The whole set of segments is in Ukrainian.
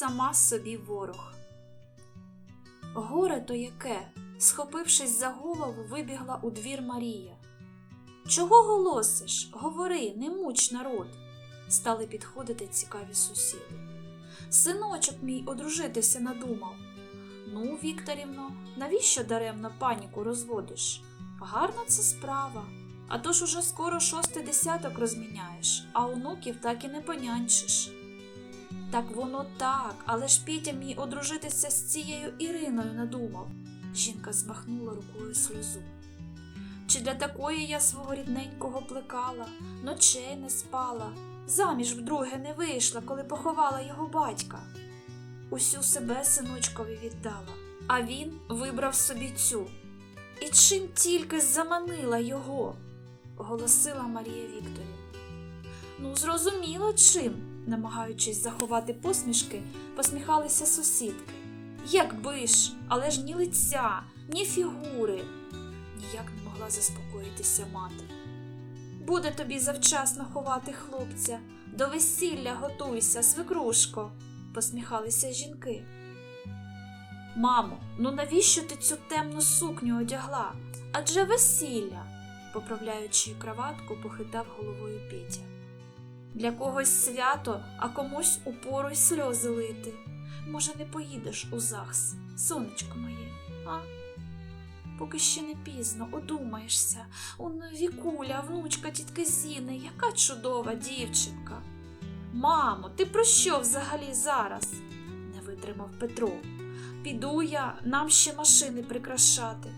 сама собі ворог. Горе то яке, схопившись за голову, вибігла у двір Марія. Чого голосиш? Говори, не муч народ. Стали підходити цікаві сусіди. Синочок мій одружитися надумав. Ну, Вікторівно, навіщо даремно паніку розводиш? Гарна це справа. А то ж уже скоро шостий десяток розміняєш, а онуків так і не понянчиш. Так воно так, але ж Петя мій одружитися з цією Іриною надумав. Жінка змахнула рукою сльозу. Чи для такої я свого рідненького плекала, ночей не спала, заміж вдруге не вийшла, коли поховала його батька. Усю себе синочкові віддала, а він вибрав собі цю. І чим тільки заманила його, голосила Марія Вікторівна. Ну, зрозуміло чим, намагаючись заховати посмішки, посміхалися сусідки. Якби ж, але ж ні лиця, ні фігури. Ніяк не могла заспокоїтися мати. Буде тобі завчасно ховати хлопця, до весілля готуйся, свекрушко, посміхалися жінки. Мамо, ну навіщо ти цю темну сукню одягла? Адже весілля, поправляючи краватку, похитав головою Петя. Для когось свято, а комусь упору й сльози лити. Може, не поїдеш у ЗАГС, сонечко моє, а? Поки ще не пізно, одумаєшся. Он Вікуля, внучка тітки Зіни, яка чудова дівчинка. Мамо, ти про що взагалі зараз? не витримав Петро. Піду я, нам ще машини прикрашати.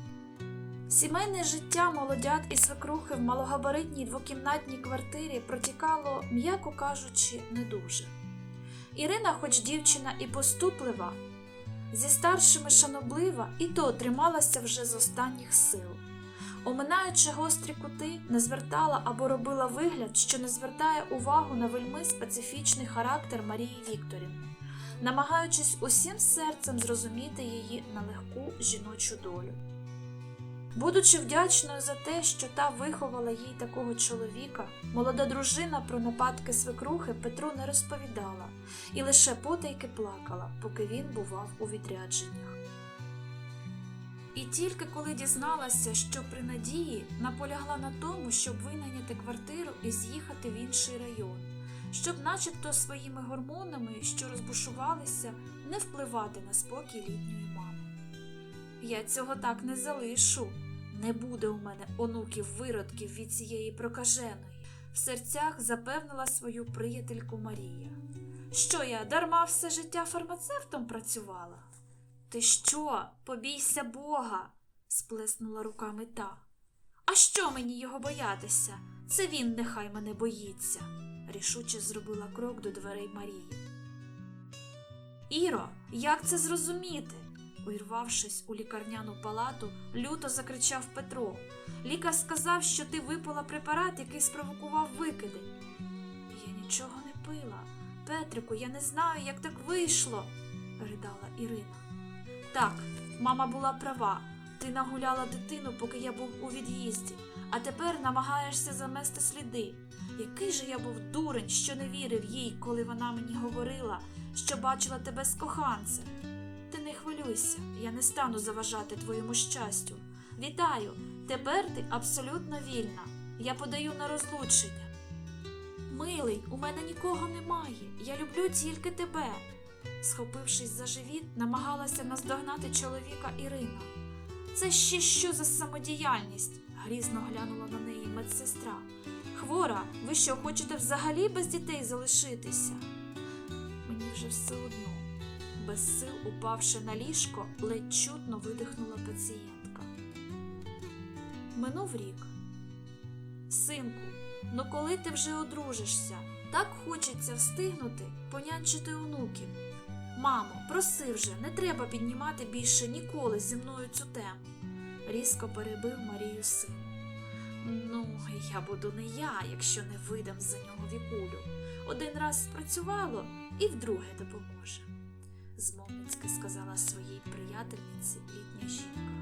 Сімейне життя молодят і свекрухи в малогабаритній двокімнатній квартирі протікало, м'яко кажучи, не дуже. Ірина, хоч дівчина і поступлива, зі старшими шаноблива, і то трималася вже з останніх сил. Оминаючи гострі кути, не звертала або робила вигляд, що не звертає увагу на вельми специфічний характер Марії Вікторівни, намагаючись усім серцем зрозуміти її нелегку жіночу долю. Будучи вдячною за те, що та виховала їй такого чоловіка, молода дружина про нападки свекрухи Петру не розповідала і лише потайки плакала, поки він бував у відрядженнях. І тільки коли дізналася, що при надії наполягла на тому, щоб винайняти квартиру і з'їхати в інший район, щоб, начебто, своїми гормонами, що розбушувалися, не впливати на спокій літньої мами. Я цього так не залишу. Не буде у мене онуків виродків від цієї прокаженої, в серцях запевнила свою приятельку Марія. Що я дарма все життя фармацевтом працювала? Ти що, побійся Бога? сплеснула руками та. А що мені його боятися? Це він нехай мене боїться, рішуче зробила крок до дверей Марії. Іро, як це зрозуміти? Увірвавшись у лікарняну палату, люто закричав Петро. Лікар сказав, що ти випила препарат, який спровокував викиди. Я нічого не пила. Петрику, я не знаю, як так вийшло, ридала Ірина. Так, мама була права. Ти нагуляла дитину, поки я був у від'їзді, а тепер намагаєшся замести сліди. Який же я був дурень, що не вірив їй, коли вона мені говорила, що бачила тебе з коханцем. Ти не хвилюйся, я не стану заважати твоєму щастю. Вітаю, тепер ти абсолютно вільна. Я подаю на розлучення. Милий, у мене нікого немає. Я люблю тільки тебе. Схопившись за живіт, намагалася наздогнати чоловіка Ірина. Це ще що за самодіяльність? грізно глянула на неї медсестра. Хвора, ви що, хочете взагалі без дітей залишитися? Мені вже все одно. Без сил, упавши на ліжко, ледь чутно видихнула пацієнтка. Минув рік. Синку, ну коли ти вже одружишся? Так хочеться встигнути понянчити онуків. Мамо, проси вже, не треба піднімати більше ніколи зі мною цю тему. Різко перебив Марію син. Ну, я буду не я, якщо не видам за нього вікулю. Один раз спрацювало і вдруге допоможе змовницьки сказала своїй приятельниці літня жінка.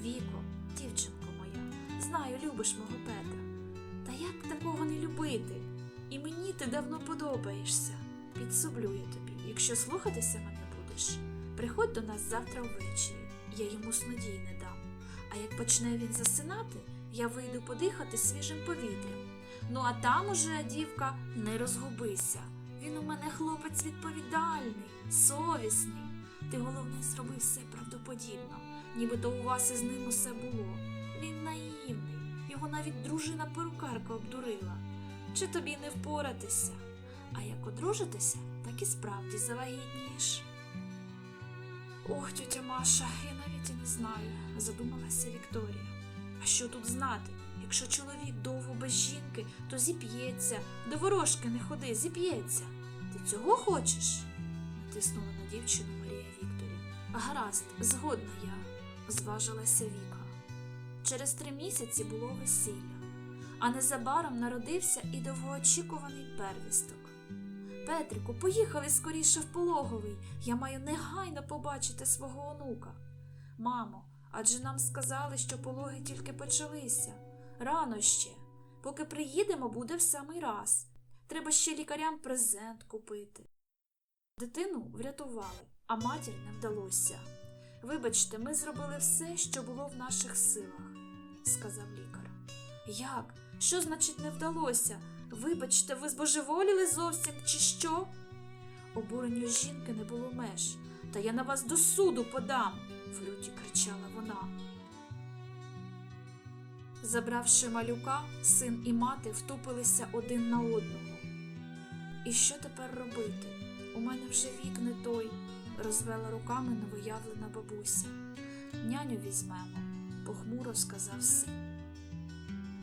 Віко, дівчинко моя, знаю, любиш мого Петра. Та як такого не любити? І мені ти давно подобаєшся. Підсублю я тобі. якщо слухатися мене будеш, приходь до нас завтра ввечері, я йому снодій не дам. А як почне він засинати, я вийду подихати свіжим повітрям. Ну а там уже, дівка, не розгубися. Він у мене хлопець відповідальний, совісний. Ти головне зроби все правдоподібно, нібито у вас із ним усе було. Він наївний, його навіть дружина перукарка обдурила. Чи тобі не впоратися? А як одружитися, так і справді завагітнієш. Ох, тьотя Маша, я навіть і не знаю, задумалася Вікторія. А що тут знати? Якщо чоловік довго без жінки, то зіп'ється, до ворожки не ходи, зіп'ється. Ти цього хочеш? натиснула на дівчину Марія Вікторівна. Гаразд, згодна я, зважилася Віка. Через три місяці було весілля, а незабаром народився і довгоочікуваний первісток. Петрику, поїхали скоріше в пологовий. Я маю негайно побачити свого онука. Мамо, адже нам сказали, що пологи тільки почалися. Рано ще. Поки приїдемо, буде в самий раз. Треба ще лікарям презент купити. Дитину врятували, а матір не вдалося. Вибачте, ми зробили все, що було в наших силах, сказав лікар. Як? Що значить не вдалося? Вибачте, ви збожеволіли зовсім, чи що? Обуренню жінки не було меж. Та я на вас до суду подам, в люті кричала вона. Забравши малюка, син і мати втупилися один на одного. І що тепер робити? У мене вже вік не той, розвела руками новоявлена бабуся. Няню візьмемо, похмуро сказав син.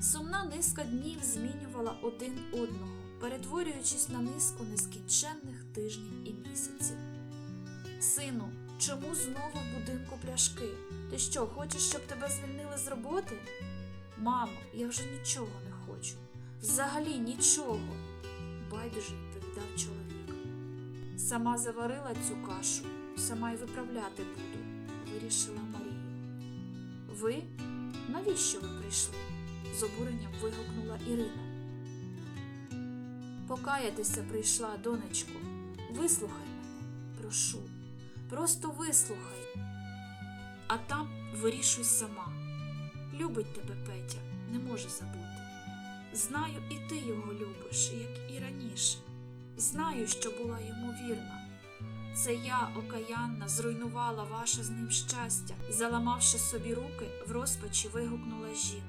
Сумна низка днів змінювала один одного, перетворюючись на низку нескінченних тижнів і місяців. Сину, чому знову в будинку пляшки? Ти що, хочеш, щоб тебе звільнили з роботи? Мамо, я вже нічого не хочу. Взагалі нічого. Байдуже відповідав чоловік. Сама заварила цю кашу, сама й виправляти буду, вирішила Марія. Ви? Навіщо ви прийшли? з обуренням вигукнула Ірина. Покаятися прийшла, донечко. Вислухай мене, прошу, просто вислухай. А там вирішуй сама. Любить тебе Петя, не може забути. Знаю, і ти його любиш, як і раніше. Знаю, що була йому вірна. Це я, окаянна, зруйнувала ваше з ним щастя заламавши собі руки, в розпачі вигукнула жін.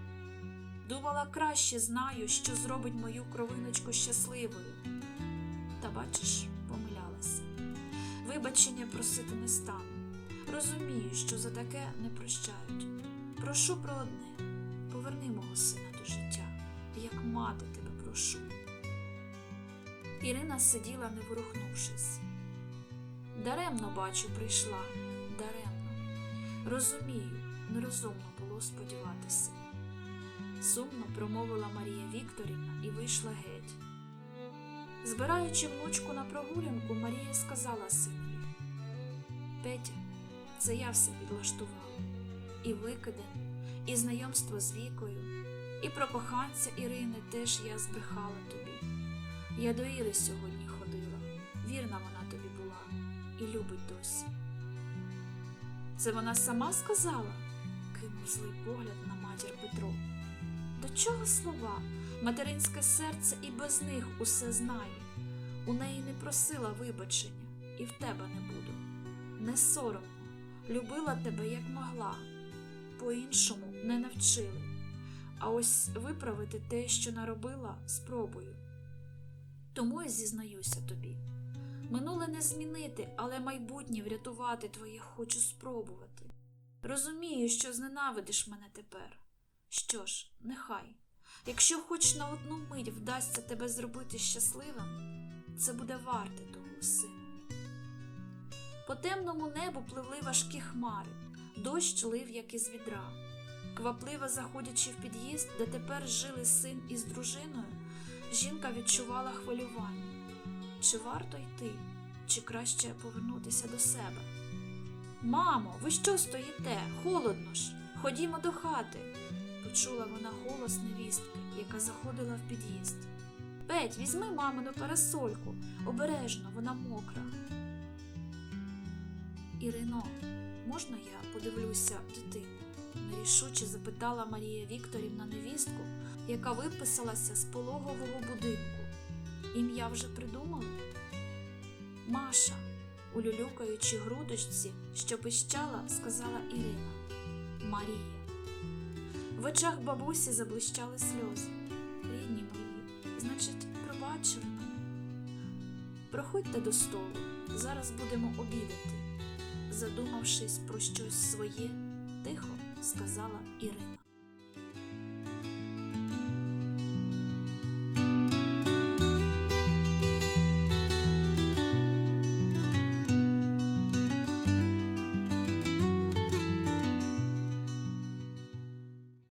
Думала, краще знаю, що зробить мою кровиночку щасливою. Та бачиш, помилялася. Вибачення просити не стану. Розумію, що за таке не прощають. Прошу про одне поверни мого сина до життя, як мати тебе прошу. Ірина сиділа, не ворухнувшись. Даремно, бачу, прийшла, даремно. Розумію, нерозумно було сподіватися. Сумно промовила Марія Вікторівна і вийшла геть. Збираючи внучку на прогулянку, Марія сказала синові Петя, це я все підлаштувала. І викиден, і знайомство з вікою, і про коханця Ірини теж я збрехала тобі. Я до Іри сьогодні ходила, вірна вона тобі була і любить досі. Це вона сама сказала? кинув злий погляд на матір Петро. До чого слова? Материнське серце і без них усе знає. У неї не просила вибачення, і в тебе не буду. Не соромно, любила тебе як могла, по-іншому не навчили. А ось виправити те, що наробила, спробую. Тому я зізнаюся тобі. Минуле не змінити, але майбутнє врятувати твоє хочу спробувати. Розумію, що зненавидиш мене тепер. Що ж, нехай. Якщо хоч на одну мить вдасться тебе зробити щасливим, це буде варте того, сину. По темному небу пливли важкі хмари, дощ лив, як із відра. Квапливо заходячи в під'їзд, де тепер жили син із дружиною, жінка відчувала хвилювання. Чи варто йти, чи краще повернутися до себе? Мамо, ви що стоїте? Холодно ж, ходімо до хати почула вона голос невістки, яка заходила в під'їзд. Петь, візьми мамину парасольку, обережно, вона мокра. Ірино, можна я подивлюся дитину? нерішуче запитала Марія Вікторівна невістку, яка виписалася з пологового будинку. Ім'я вже придумали? Маша, у люлюкаючій грудочці, що пищала, сказала Ірина. Марія. В очах бабусі заблищали сльози. Рідні мої, значить, пробачили мене. Проходьте до столу, зараз будемо обідати. Задумавшись про щось своє, тихо сказала Ірина.